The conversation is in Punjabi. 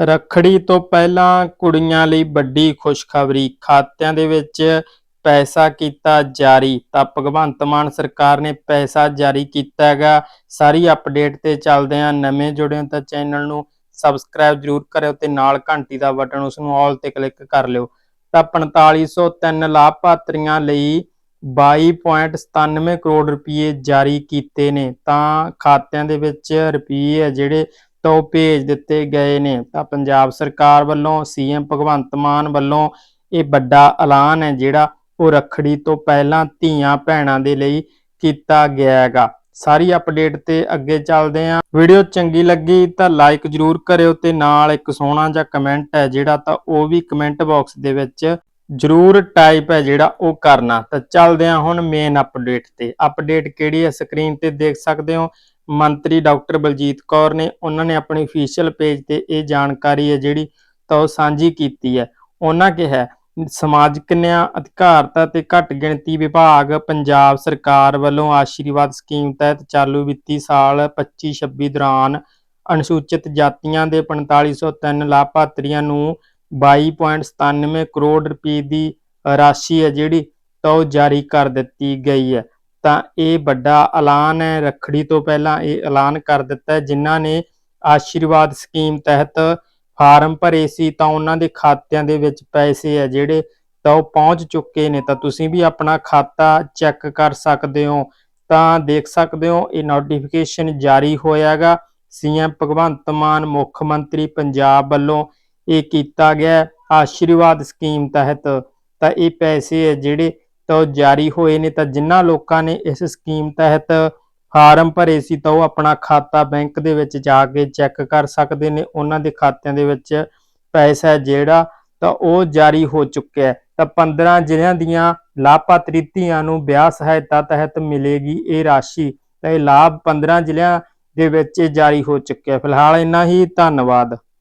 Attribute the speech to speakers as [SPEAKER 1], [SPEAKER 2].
[SPEAKER 1] ਰੱਖੜੀ ਤੋਂ ਪਹਿਲਾਂ ਕੁੜੀਆਂ ਲਈ ਵੱਡੀ ਖੁਸ਼ਖਬਰੀ। ਖਾਤਿਆਂ ਦੇ ਵਿੱਚ ਪੈਸਾ ਕੀਤਾ ਜਾਰੀ। ਤਾਂ ਭਗਵੰਤ ਮਾਨ ਸਰਕਾਰ ਨੇ ਪੈਸਾ ਜਾਰੀ ਕੀਤਾ ਹੈਗਾ। ਸਾਰੀ ਅਪਡੇਟ ਤੇ ਚੱਲਦੇ ਆ ਨਵੇਂ ਜੁੜੇ ਹੋ ਤਾਂ ਚੈਨਲ ਨੂੰ ਸਬਸਕ੍ਰਾਈਬ ਜਰੂਰ ਕਰਿਓ ਤੇ ਨਾਲ ਘੰਟੀ ਦਾ ਬਟਨ ਉਸ ਨੂੰ ਆਲ ਤੇ ਕਲਿੱਕ ਕਰ ਲਿਓ। ਤਾਂ 4503 ਲਾਭਪਾਤਰੀਆਂ ਲਈ 22.97 ਕਰੋੜ ਰੁਪਏ ਜਾਰੀ ਕੀਤੇ ਨੇ। ਤਾਂ ਖਾਤਿਆਂ ਦੇ ਵਿੱਚ ਰੁਪਏ ਜਿਹੜੇ ਤਾਂ ਉਹ ਭੇਜ ਦਿੱਤੇ ਗਏ ਨੇ। ਤਾਂ ਪੰਜਾਬ ਸਰਕਾਰ ਵੱਲੋਂ, ਸੀਐਮ ਭਗਵੰਤ ਮਾਨ ਵੱਲੋਂ ਇਹ ਵੱਡਾ ਐਲਾਨ ਹੈ, ਜਿਹੜਾ ਉਹ ਰੱਖੜੀ ਤੋਂ ਪਹਿਲਾਂ ਧੀਆਂ ਭੈਣਾਂ ਦੇ ਲਈ ਕੀਤਾ ਗਿਆ ਹੈਗਾ ਸਾਰੀ ਅਪਡੇਟ ਤੇ ਅੱਗੇ ਚੱਲਦੇ ਆਂ ਵੀਡੀਓ ਚੰਗੀ ਲੱਗੀ ਤਾਂ ਲਾਈਕ ਜਰੂਰ ਕਰਿਓ ਤੇ ਨਾਲ ਇੱਕ ਸੋਹਣਾ ਜਿਹਾ ਕਮੈਂਟ ਹੈ, ਜਿਹੜਾ ਤਾਂ ਉਹ ਵੀ ਕਮੈਂਟ ਬਾਕਸ ਦੇ ਵਿੱਚ ਜਰੂਰ ਟਾਈਪ ਹੈ, ਜਿਹੜਾ ਉਹ ਕਰਨਾ। ਤਾਂ ਚੱਲਦੇ ਆਂ ਹੁਣ ਮੇਨ ਅਪਡੇਟ ਤੇ। ਅਪਡੇਟ ਕਿਹੜੀ ਹੈ? ਸਕਰੀਨ ਤੇ ਦੇਖ ਸਕਦੇ ਹੋ। ਮੰਤਰੀ ਡਾਕਟਰ ਬਲਜੀਤ ਕੌਰ ਨੇ ਉਹਨਾਂ ਨੇ ਆਪਣੇ ਅਫੀਸ਼ੀਅਲ ਪੇਜ ਤੇ ਇਹ ਜਾਣਕਾਰੀ ਹੈ ਜਿਹੜੀ ਤਾਂ ਉਹ ਸਾਂਝੀ ਕੀਤੀ ਹੈ। ਉਹਨਾਂ ਕਿਹਾ ਸਮਾਜਿਕ ਨਿਆਂ ਅਧਿਕਾਰਤਾ ਤੇ ਘੱਟ ਗਿਣਤੀ ਵਿਭਾਗ ਪੰਜਾਬ ਸਰਕਾਰ ਵੱਲੋਂ ਆਸ਼ੀਰਵਾਦ ਸਕੀਮ ਤਹਿਤ ਚਾਲੂ ਵਿੱਤੀ ਸਾਲ 25-26 ਦੌਰਾਨ ਅਨੁਸੂਚਿਤ ਜਾਤੀਆਂ ਦੇ 4503 ਲਾਭਪਾਤਰੀਆਂ ਨੂੰ 22.97 ਕਰੋੜ ਰੁਪਏ ਦੀ ਰਾਸ਼ੀ ਹੈ ਜਿਹੜੀ ਤਾਂ ਉਹ ਜਾਰੀ ਕਰ ਦਿੱਤੀ ਗਈ ਹੈ। ਤਾਂ ਇਹ ਵੱਡਾ ਐਲਾਨ ਹੈ। ਰੱਖੜੀ ਤੋਂ ਪਹਿਲਾਂ ਇਹ ਐਲਾਨ ਕਰ ਦਿੱਤਾ ਹੈ। ਜਿਨ੍ਹਾਂ ਨੇ ਆਸ਼ੀਰਵਾਦ ਸਕੀਮ ਤਹਿਤ ਫਾਰਮ ਭਰੇ ਸੀ, ਤਾਂ ਉਹਨਾਂ ਦੇ ਖਾਤਿਆਂ ਦੇ ਵਿੱਚ ਪੈਸੇ ਆ ਜਿਹੜੇ ਤਾਂ ਉਹ ਪਹੁੰਚ ਚੁੱਕੇ ਨੇ। ਤਾਂ ਤੁਸੀਂ ਵੀ ਆਪਣਾ ਖਾਤਾ ਚੈੱਕ ਕਰ ਸਕਦੇ ਹੋ। ਤਾਂ ਦੇਖ ਸਕਦੇ ਹੋ, ਇਹ ਨੋਟੀਫਿਕੇਸ਼ਨ ਜਾਰੀ ਹੋਇਆਗਾ। ਸੀਐਮ ਭਗਵੰਤ ਮਾਨ, ਮੁੱਖ ਮੰਤਰੀ ਪੰਜਾਬ ਵੱਲੋਂ ਇਹ ਕੀਤਾ ਗਿਆ ਆਸ਼ੀਰਵਾਦ ਸਕੀਮ ਤਹਿਤ। ਤਾਂ ਇਹ ਪੈਸੇ ਹੈ, ਜਿਹੜੇ ਤਾਂ ਜਾਰੀ ਹੋਏ ਨੇ ਤਾਂ ਜਿਨ੍ਹਾਂ ਲੋਕਾਂ ਨੇ ਇਸ ਸਕੀਮ ਤਹਿਤ ਫਾਰਮ ਭਰੇ ਸੀ ਤਾਂ ਉਹ ਆਪਣਾ ਖਾਤਾ ਬੈਂਕ ਦੇ ਵਿੱਚ ਜਾ ਕੇ ਚੈੱਕ ਕਰ ਸਕਦੇ ਨੇ। ਉਹਨਾਂ ਦੇ ਖਾਤਿਆਂ ਦੇ ਵਿੱਚ ਪੈਸਾ ਜਿਹੜਾ ਤਾਂ ਉਹ ਜਾਰੀ ਹੋ ਚੁੱਕਿਆ ਤਾਂ 15 ਜ਼ਿਲ੍ਹਿਆਂ ਦੀਆਂ ਲਾਭਪਾਤਰੀ ਧੀਆਂ ਨੂੰ ਵਿਆਹ ਸਹਾਇਤਾ ਤਹਿਤ ਮਿਲੇਗੀ ਇਹ ਰਾਸ਼ੀ। ਤਾਂ ਇਹ ਲਾਭ 15 ਜ਼ਿਲ੍ਹਿਆਂ ਦੇ ਵਿੱਚ ਜਾਰੀ ਹੋ ਚੁੱਕਿਆ ਫਿਲਹਾਲ ਇੰਨਾ ਹੀ। ਧੰਨਵਾਦ।